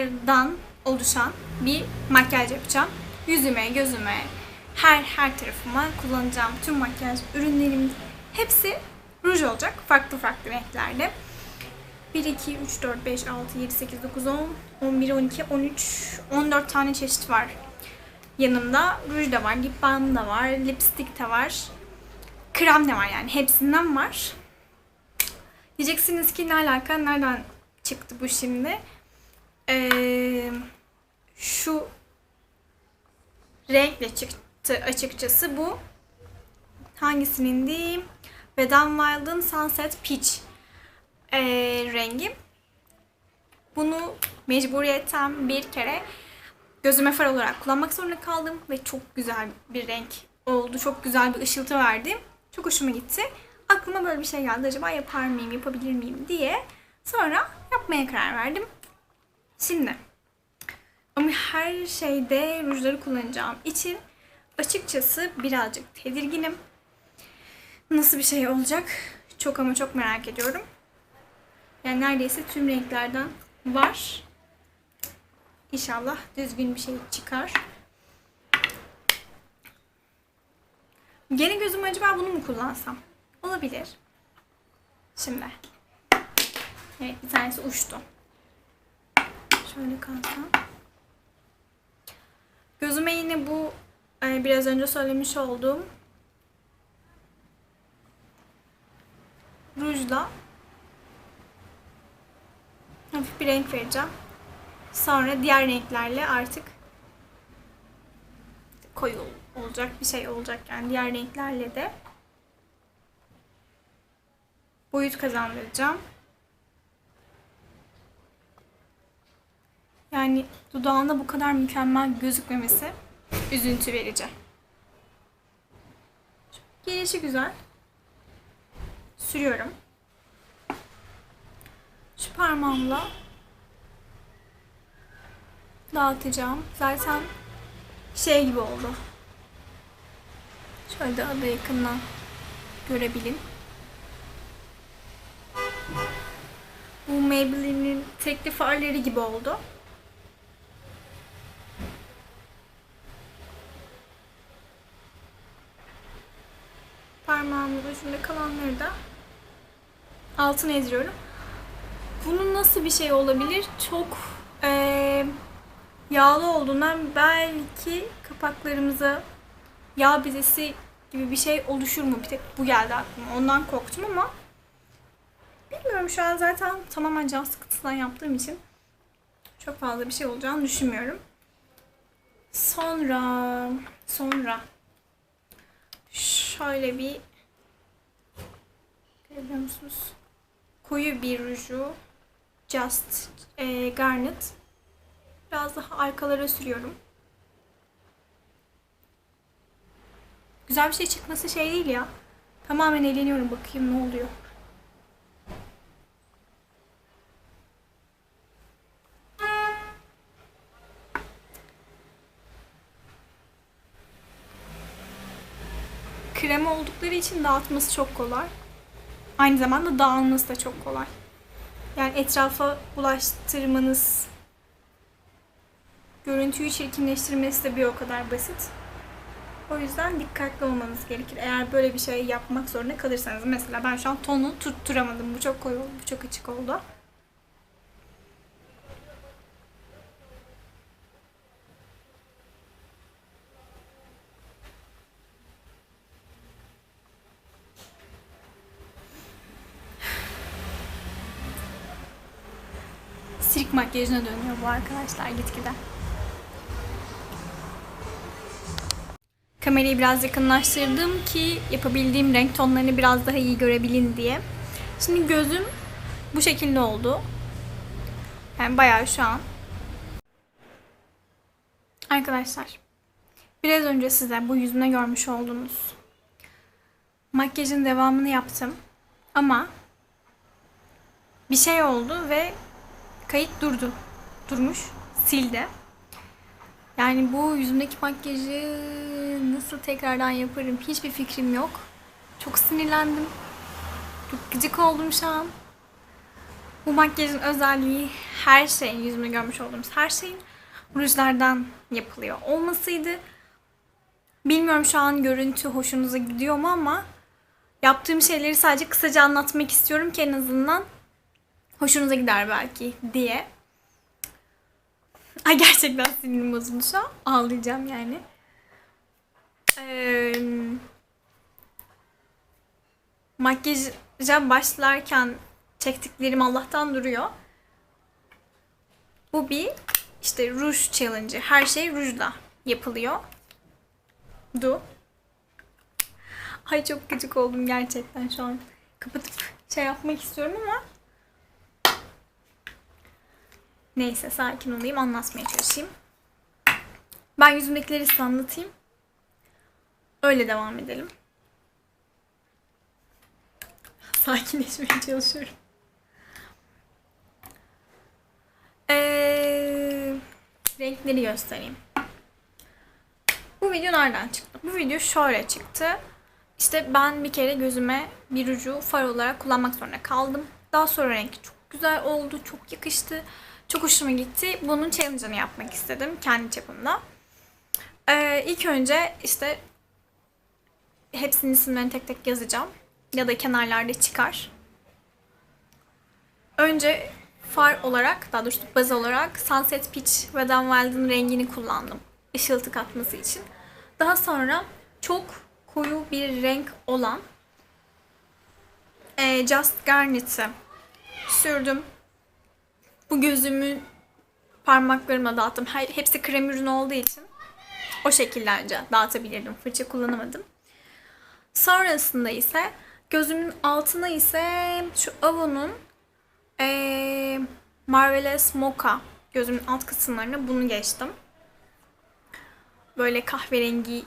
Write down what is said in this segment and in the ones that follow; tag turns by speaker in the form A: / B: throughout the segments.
A: rujlardan oluşan bir makyaj yapacağım. Yüzüme, gözüme, her her tarafıma kullanacağım tüm makyaj ürünlerim hepsi ruj olacak. Farklı farklı renklerde. 1, 2, 3, 4, 5, 6, 7, 8, 9, 10, 11, 12, 13, 14 tane çeşit var yanımda. Ruj da var, lip balm da var, lipstick de var. Krem de var yani hepsinden var. Diyeceksiniz ki ne alaka, nereden çıktı bu şimdi? Şu renkle çıktı açıkçası bu. Hangisinin diyeyim? N Wild'ın Sunset Peach ee, rengi. Bunu mecburiyetten bir kere gözüme far olarak kullanmak zorunda kaldım ve çok güzel bir renk oldu. Çok güzel bir ışıltı verdi. Çok hoşuma gitti. Aklıma böyle bir şey geldi. Acaba yapar mıyım, yapabilir miyim diye. Sonra yapmaya karar verdim. Şimdi ama her şeyde rujları kullanacağım için açıkçası birazcık tedirginim. Nasıl bir şey olacak? Çok ama çok merak ediyorum. Yani neredeyse tüm renklerden var. İnşallah düzgün bir şey çıkar. Gene gözüm acaba bunu mu kullansam? Olabilir. Şimdi. Evet bir tanesi uçtu. Şöyle kalsam. Gözüme yine bu e, biraz önce söylemiş olduğum rujla hafif bir renk vereceğim. Sonra diğer renklerle artık koyu olacak bir şey olacak yani diğer renklerle de boyut kazandıracağım. Yani dudağında bu kadar mükemmel gözükmemesi üzüntü verici. Gelişi güzel. Sürüyorum. Şu parmağımla dağıtacağım. Zaten şey gibi oldu. Şöyle daha da yakından görebilin. Bu Maybelline'in tekli farları gibi oldu. Parmağımın ucunda kalanları da altına eziyorum. Bunun nasıl bir şey olabilir? Çok eee yağlı olduğundan belki kapaklarımıza yağ bezesi gibi bir şey oluşur mu? Bir tek bu geldi aklıma. Ondan korktum ama bilmiyorum şu an zaten tamamen can sıkıntısından yaptığım için çok fazla bir şey olacağını düşünmüyorum. Sonra sonra şöyle bir görebiliyor musunuz? Koyu bir ruju Just e, Garnet Biraz daha arkalara sürüyorum. Güzel bir şey çıkması şey değil ya. Tamamen eğleniyorum. Bakayım ne oluyor. Krem oldukları için dağıtması çok kolay. Aynı zamanda dağılması da çok kolay. Yani etrafa bulaştırmanız görüntüyü çirkinleştirmesi de bir o kadar basit. O yüzden dikkatli olmanız gerekir. Eğer böyle bir şey yapmak zorunda kalırsanız. Mesela ben şu an tonu tutturamadım. Bu çok koyu oldu, bu çok açık oldu. Sirk makyajına dönüyor bu arkadaşlar gitgide. Kamerayı biraz yakınlaştırdım ki yapabildiğim renk tonlarını biraz daha iyi görebilin diye. Şimdi gözüm bu şekilde oldu. Yani bayağı şu an. Arkadaşlar, biraz önce size bu yüzümde görmüş olduğunuz makyajın devamını yaptım. Ama bir şey oldu ve kayıt durdu. Durmuş, sildi. Yani bu yüzümdeki makyajı nasıl tekrardan yaparım hiçbir fikrim yok. Çok sinirlendim. Çok gıcık oldum şu an. Bu makyajın özelliği her şeyin, yüzümde görmüş olduğumuz her şeyin rujlardan yapılıyor olmasıydı. Bilmiyorum şu an görüntü hoşunuza gidiyor mu ama yaptığım şeyleri sadece kısaca anlatmak istiyorum ki en azından hoşunuza gider belki diye. Ay gerçekten sinirim bozuldu şu an. Ağlayacağım yani. Ee, makyaja başlarken çektiklerim Allah'tan duruyor. Bu bir işte ruj challenge'ı. Her şey rujla yapılıyor. Du. Ay çok gıcık oldum gerçekten şu an. Kapatıp şey yapmak istiyorum ama Neyse sakin olayım anlatmaya çalışayım. Ben yüzümdekileri size anlatayım. Öyle devam edelim. Sakinleşmeye çalışıyorum. Ee, renkleri göstereyim. Bu video nereden çıktı? Bu video şöyle çıktı. İşte ben bir kere gözüme bir ucu far olarak kullanmak zorunda kaldım. Daha sonra renk çok güzel oldu, çok yakıştı. Çok hoşuma gitti. Bunun challenge'ını yapmak istedim kendi çapımda. Ee, ilk önce işte hepsinin isimlerini tek tek yazacağım. Ya da kenarlarda çıkar. Önce far olarak, daha doğrusu baz olarak Sunset Peach ve Dan Wild'ın rengini kullandım. Işıltı katması için. Daha sonra çok koyu bir renk olan e, Just Garnet'ı sürdüm. Bu gözümü parmaklarıma dağıttım. Her, hepsi krem ürünü olduğu için o şekillerce dağıtabilirdim. Fırça kullanamadım. Sonrasında ise gözümün altına ise şu Avon'un ee, Marvelous Mocha gözümün alt kısımlarına bunu geçtim. Böyle kahverengi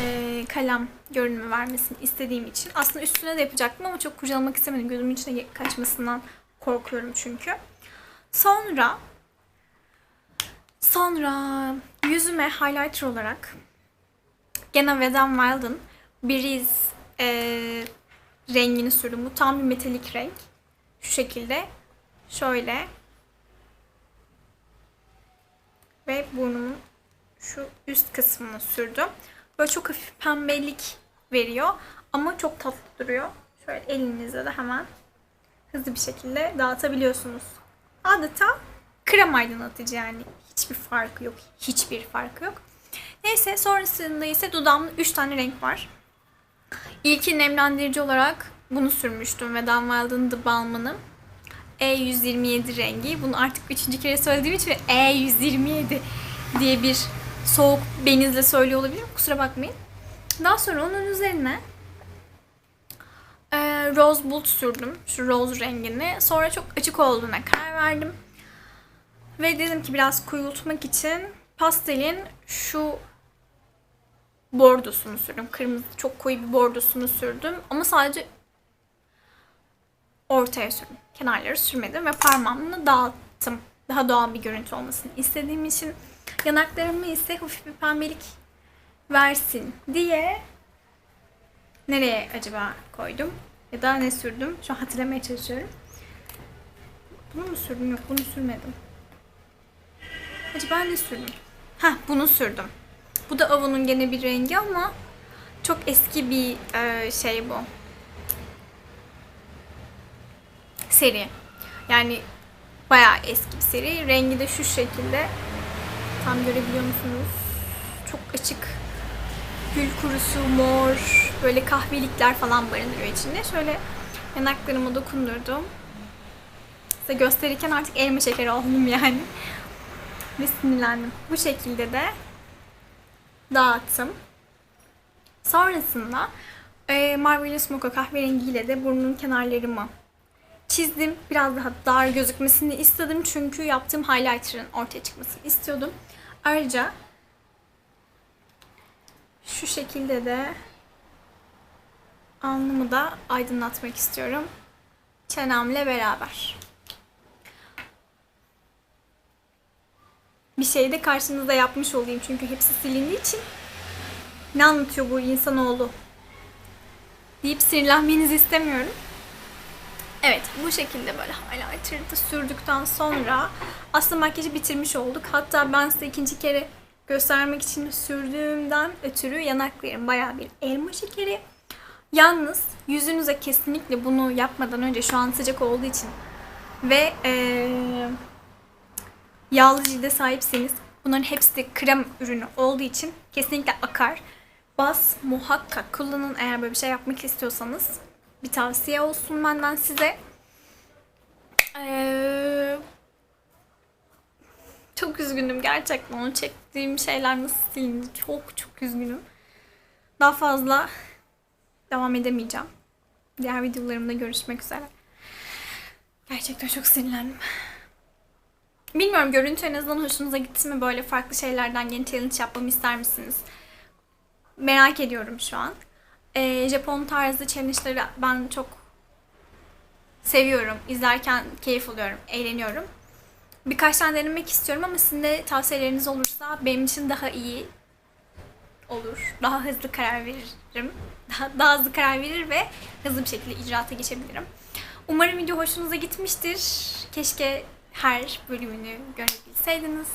A: e, kalem görünümü vermesini istediğim için. Aslında üstüne de yapacaktım ama çok kurcalamak istemedim. Gözümün içine kaçmasından korkuyorum çünkü. Sonra sonra yüzüme highlighter olarak gene Wet n Wild'ın Breeze e, rengini sürdüm. Bu tam bir metalik renk. Şu şekilde. Şöyle. Ve burnumun şu üst kısmını sürdüm. Böyle çok hafif pembelik veriyor. Ama çok tatlı duruyor. Şöyle elinizle de hemen hızlı bir şekilde dağıtabiliyorsunuz. Adeta krem aydınlatıcı yani. Hiçbir farkı yok. Hiçbir farkı yok. Neyse sonrasında ise dudağımda 3 tane renk var. İlki nemlendirici olarak bunu sürmüştüm ve Dan Wild'ın The Balm'ını. E127 rengi. Bunu artık üçüncü kere söylediğim için E127 diye bir soğuk benizle söylüyor olabilirim. Kusura bakmayın. Daha sonra onun üzerine Rose Bold sürdüm. Şu rose rengini. Sonra çok açık olduğuna karar verdim. Ve dedim ki biraz koyultmak için pastelin şu bordosunu sürdüm. Kırmızı çok koyu bir bordosunu sürdüm. Ama sadece ortaya sürdüm. Kenarları sürmedim ve parmağımla dağıttım. Daha doğal bir görüntü olmasını istediğim için yanaklarımı ise hafif bir pembelik versin diye nereye acaba koydum? Ya da ne sürdüm? Şu an hatırlamaya çalışıyorum. Bunu mu sürdüm? Yok bunu sürmedim. Acaba ne sürdüm? Heh bunu sürdüm. Bu da Avon'un gene bir rengi ama çok eski bir e, şey bu. Seri. Yani bayağı eski bir seri. Rengi de şu şekilde. Tam görebiliyor musunuz? Çok açık. Gül kurusu, mor, böyle kahvelikler falan barındırıyor içinde. Şöyle yanaklarıma dokundurdum. Size gösterirken artık elma şekeri oldum yani. Ve sinirlendim. Bu şekilde de dağıttım. Sonrasında e, Marvelous Mocha kahverengiyle de burnun kenarlarımı çizdim. Biraz daha dar gözükmesini istedim çünkü yaptığım highlighter'ın ortaya çıkmasını istiyordum. Ayrıca şu şekilde de alnımı da aydınlatmak istiyorum. Çenemle beraber. Bir şey de karşınızda yapmış olayım çünkü hepsi silindiği için. Ne anlatıyor bu insanoğlu deyip sinirlenmenizi istemiyorum. Evet bu şekilde böyle highlighter'ı da sürdükten sonra aslında makyajı bitirmiş olduk. Hatta ben size ikinci kere göstermek için sürdüğümden ötürü yanaklarım bayağı bir elma şekeri. Yalnız yüzünüze kesinlikle bunu yapmadan önce şu an sıcak olduğu için ve eee, yağlı cilde sahipseniz bunların hepsi krem ürünü olduğu için kesinlikle akar. Bas muhakkak kullanın eğer böyle bir şey yapmak istiyorsanız. Bir tavsiye olsun benden size. Eee, çok üzgünüm gerçekten onu çektiğim şeyler nasıl silindi. Çok çok üzgünüm. Daha fazla devam edemeyeceğim. Diğer videolarımda görüşmek üzere. Gerçekten çok sinirlendim. Bilmiyorum görüntü en azından hoşunuza gitti mi? Böyle farklı şeylerden yeni challenge yapmamı ister misiniz? Merak ediyorum şu an. Ee, Japon tarzı challenge'ları ben çok seviyorum. İzlerken keyif alıyorum, eğleniyorum. Birkaç tane denemek istiyorum ama sizin de tavsiyeleriniz olursa benim için daha iyi olur. Daha hızlı karar veririm. Daha, daha hızlı karar verir ve hızlı bir şekilde icraata geçebilirim. Umarım video hoşunuza gitmiştir. Keşke her bölümünü görebilseydiniz.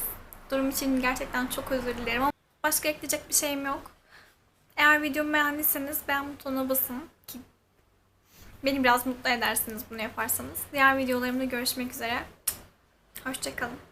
A: Durum için gerçekten çok özür dilerim ama başka ekleyecek bir şeyim yok. Eğer videomu beğendiyseniz beğen butonuna basın ki beni biraz mutlu edersiniz bunu yaparsanız. Diğer videolarımda görüşmek üzere. Hoşçakalın.